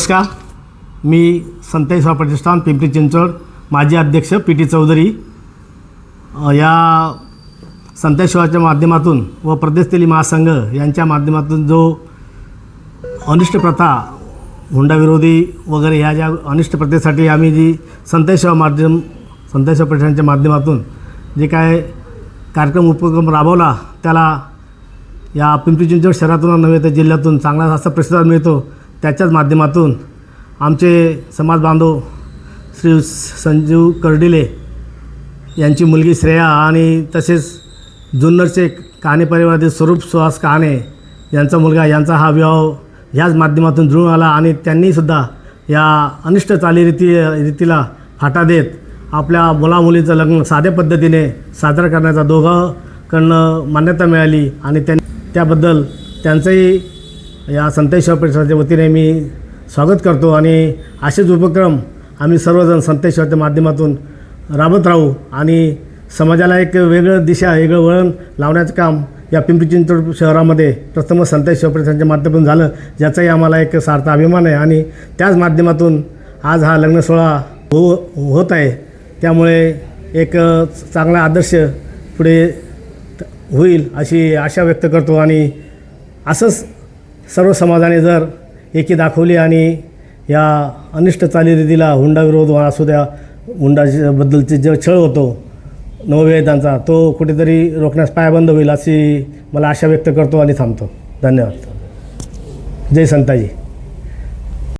नमस्कार. मी संतेश्वर प्रतिष्ठान पिंपरी चिंचवड. माजी अध्यक्ष पी टी चौधरी. या संतेश्वराच्या माध्यमातून व प्रदेशतेली महासंघ यांच्या माध्यमातून जो अनिष्ट प्रथा हुंडाविरोधी वगैरे ह्या ज्या अनिष्ट प्रथेसाठी आम्ही जी संतेश्वर माध्यम संतेश्वर प्रतिष्ठानच्या माध्यमातून जे काय कार्यक्रम उपक्रम राबवला त्याला या पिंपरी चिंचवड शहरातून नव्हे तर जिल्ह्यातून चांगला असा प्रतिसाद मिळतो. त्याच्याच माध्यमातून आमचे समाज बांधव श्री संजीव कर्डिले यांची मुलगी श्रेया आणि तसेच जुन्नरचे काने परिवारातील स्वरूप सुहास काणे यांचा मुलगा यांचा हा विवाह ह्याच माध्यमातून जुळून आला आणि त्यांनीसुद्धा या अनिष्ट चालीरीती रीतीला फाटा देत आपल्या मुलामुलीचं लग्न साध्या पद्धतीने साजरं करण्याचा दोघांकडनं मान्यता मिळाली आणि त्यां त्याबद्दल त्यांचंही या संतेश्वर परिसराच्या वतीने मी स्वागत करतो आणि असेच उपक्रम आम्ही सर्वजण संतेश्वरच्या माध्यमातून राबत राहू आणि समाजाला एक वेगळं दिशा वेगळं वळण लावण्याचं काम या पिंपरी चिंचवड शहरामध्ये प्रथमच संतेश्वर परिसराच्या माध्यमातून झालं ज्याचाही आम्हाला एक सार्थ अभिमान आहे. आणि त्याच माध्यमातून आज हा लग्न सोहळा हो होत आहे. त्यामुळे एक चांगला आदर्श पुढे होईल अशी आशा व्यक्त करतो आणि असंच सर्व समाजाने जर एकी दाखवली आणि या अनिष्ट चालीरीतीला हुंडा विरोध असू द्या हुंडाबद्दलचे जे छळ होतो नवविवाहितांचा तो कुठेतरी रोखण्यास पायबंद होईल अशी मला आशा व्यक्त करतो आणि थांबतो. धन्यवाद. जय संताजी.